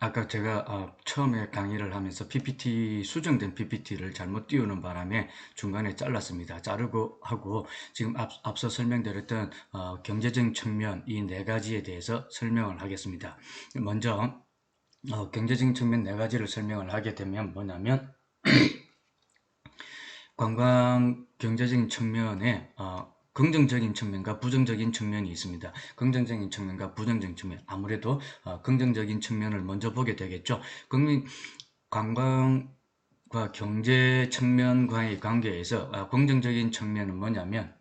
아까 제가 어, 처음에 강의를 하면서 PPT 수정된 PPT를 잘못 띄우는 바람에 중간에 잘랐습니다. 자르고 하고 지금 앞, 서 설명드렸던 어, 경제적인 측면 이 네 가지에 대해서 설명을 하겠습니다. 먼저 어, 경제적인 측면 네 가지를 설명을 하게 되면 뭐냐면 관광 경제적인 측면에 어, 긍정적인 측면과 부정적인 측면이 있습니다. 긍정적인 측면과 부정적인 측면. 아무래도 어, 긍정적인 측면을 먼저 보게 되겠죠. 국민 관광과 경제 측면과의 관계에서 어, 긍정적인 측면은 뭐냐면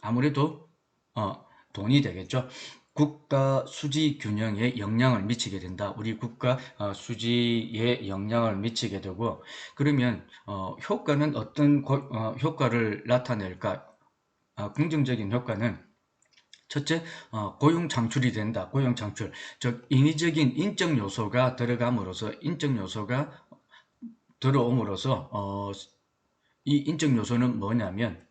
아무래도 어, 돈이 되겠죠. 국가 수지 균형에 영향을 미치게 된다. 우리 국가 어, 수지에 영향을 미치게 되고 그러면 어, 효과는 어떤 고, 어, 효과를 나타낼까? 어, 긍정적인 효과는 첫째, 어, 고용 창출이 된다. 고용 창출. 즉, 인위적인 인적 요소가 들어감으로써, 인적 요소가 들어옴으로써, 어, 이 인적 요소는 뭐냐면,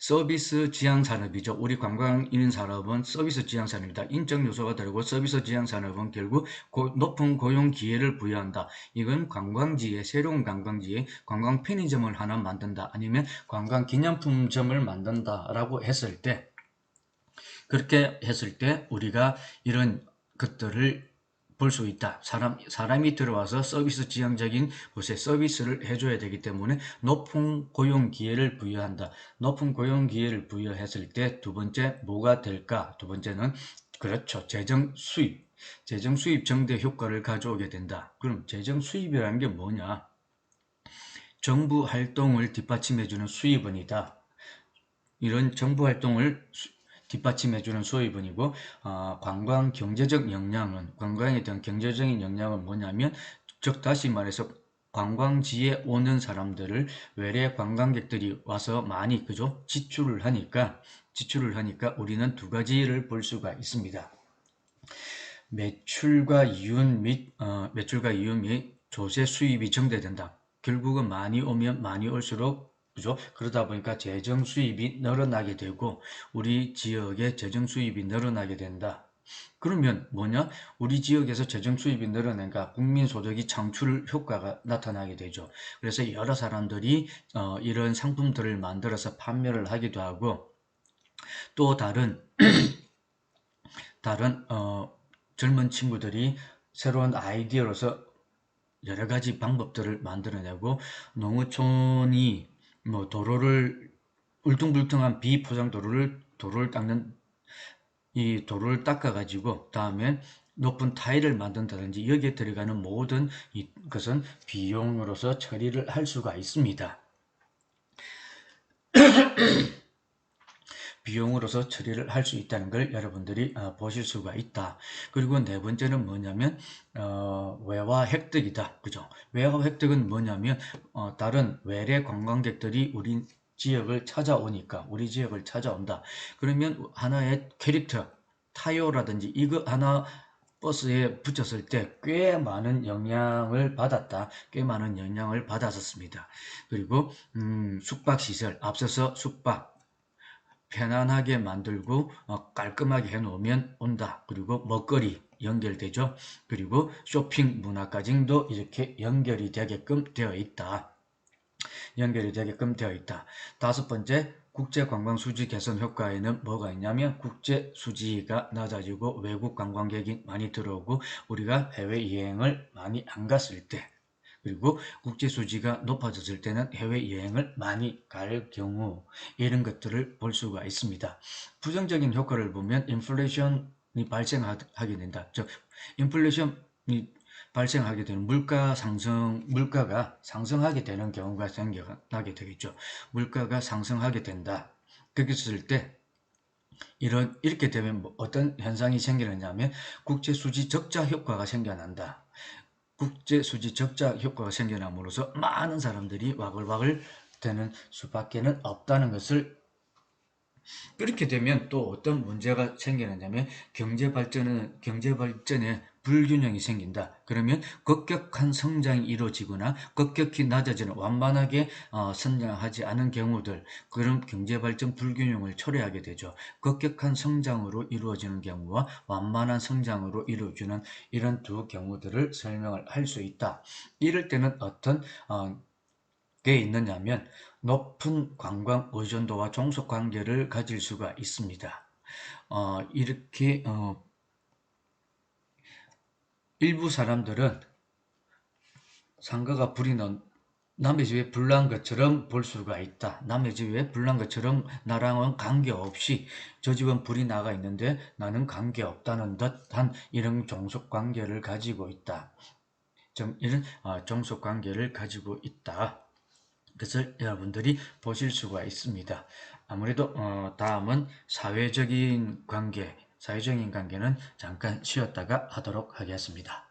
서비스 지향 산업이죠. 우리 관광인 산업은 서비스 지향 산업이다. 인적 요소가 들고 서비스 지향 산업은 결국 고, 높은 고용 기회를 부여한다. 이건 관광지에 새로운 관광지에 관광 편의점을 하나 만든다. 아니면 관광 기념품점을 만든다라고 했을 때 그렇게 했을 때 우리가 이런 것들을 볼 수 있다. 사람, 사람이 들어와서 서비스 지향적인 곳에 서비스를 해줘야 되기 때문에 높은 고용 기회를 부여한다. 높은 고용 기회를 부여했을 때 두 번째 뭐가 될까? 두 번째는 그렇죠. 재정 수입. 재정 수입 정대 효과를 가져오게 된다. 그럼 재정 수입이라는 게 뭐냐? 정부 활동을 뒷받침해주는 수입원이다. 이런 정부 활동을 뒷받침해주는 수입원이고 어, 관광 경제적 역량은 관광에 대한 경제적인 역량은 뭐냐면 즉 다시 말해서 관광지에 오는 사람들을 외래 관광객들이 와서 많이 그죠 지출을 하니까 지출을 하니까 우리는 두 가지를 볼 수가 있습니다. 매출과 이윤 및 어, 매출과 이윤 및 조세 수입이 증대된다. 결국은 많이 오면 많이 올수록 그죠? 그러다 보니까 재정 수입이 늘어나게 되고 우리 지역의 재정 수입이 늘어나게 된다. 그러면 뭐냐? 우리 지역에서 재정 수입이 늘어나니까 국민 소득이 창출 효과가 나타나게 되죠. 그래서 여러 사람들이 어, 이런 상품들을 만들어서 판매를 하기도 하고 또 다른 다른 어, 젊은 친구들이 새로운 아이디어로서 여러 가지 방법들을 만들어내고 농어촌이 뭐 도로를 울퉁불퉁한 비포장 도로를 도로를 닦는 이 도로를 닦아 가지고 다음에 높은 타일을 만든다든지 여기에 들어가는 모든 이것은 비용으로서 처리를 할 수가 있습니다. 비용으로서 처리를 할 수 있다는 걸 여러분들이 어, 보실 수가 있다. 그리고 네 번째는 뭐냐면 어, 외화 획득이다. 그죠? 외화 획득은 뭐냐면 어, 다른 외래 관광객들이 우리 지역을 찾아오니까 우리 지역을 찾아온다. 그러면 하나의 캐릭터 타요라든지 이거 하나 버스에 붙였을 때 꽤 많은 영향을 받았다. 꽤 많은 영향을 받았었습니다. 그리고 음, 숙박시설 앞서서 숙박 편안하게 만들고 어, 깔끔하게 해놓으면 온다. 그리고 먹거리 연결되죠. 그리고 쇼핑 문화까지도 이렇게 연결이 되게끔 되어 있다. 연결이 되게끔 되어 있다. 다섯 번째, 국제 관광 수지 개선 효과에는 뭐가 있냐면 국제 수지가 낮아지고 외국 관광객이 많이 들어오고 우리가 해외 여행을 많이 안 갔을 때 그리고 국제 수지가 높아졌을 때는 해외여행을 많이 갈 경우 이런 것들을 볼 수가 있습니다. 부정적인 효과를 보면 인플레이션이 발생하게 된다. 즉 인플레이션이 발생하게 되는 물가 상승, 물가가 상승하게 되는 경우가 생겨나게 되겠죠. 물가가 상승하게 된다. 그랬을 때 이런 이렇게 되면 뭐 어떤 현상이 생기느냐면 국제 수지 적자 효과가 생겨난다. 국제 수지 적자 효과가 생겨남으로써 많은 사람들이 와글와글 되는 수밖에는 없다는 것을 그렇게 되면 또 어떤 문제가 생기느냐면 경제 발전은 경제 발전에 불균형이 생긴다. 그러면 급격한 성장이 이루어지거나 급격히 낮아지는 완만하게 어, 성장하지 않은 경우들 그런 경제발전 불균형을 초래하게 되죠. 급격한 성장으로 이루어지는 경우와 완만한 성장으로 이루어지는 이런 두 경우들을 설명을 할 수 있다. 이럴 때는 어떤 어, 게 있느냐면 높은 관광 의존도와 종속 관계를 가질 수가 있습니다. 어, 이렇게 어, 일부 사람들은 상가가 불이 난 남의 집에 불난 것처럼 볼 수가 있다. 남의 집에 불난 것처럼 나랑은 관계없이 저 집은 불이 나가 있는데 나는 관계없다는 듯한 이런 종속 관계를 가지고 있다. 좀 이런 어, 종속 관계를 가지고 있다. 그것을 여러분들이 보실 수가 있습니다. 아무래도 어, 다음은 사회적인 관계, 사회적인 관계는 잠깐 쉬었다가 하도록 하겠습니다.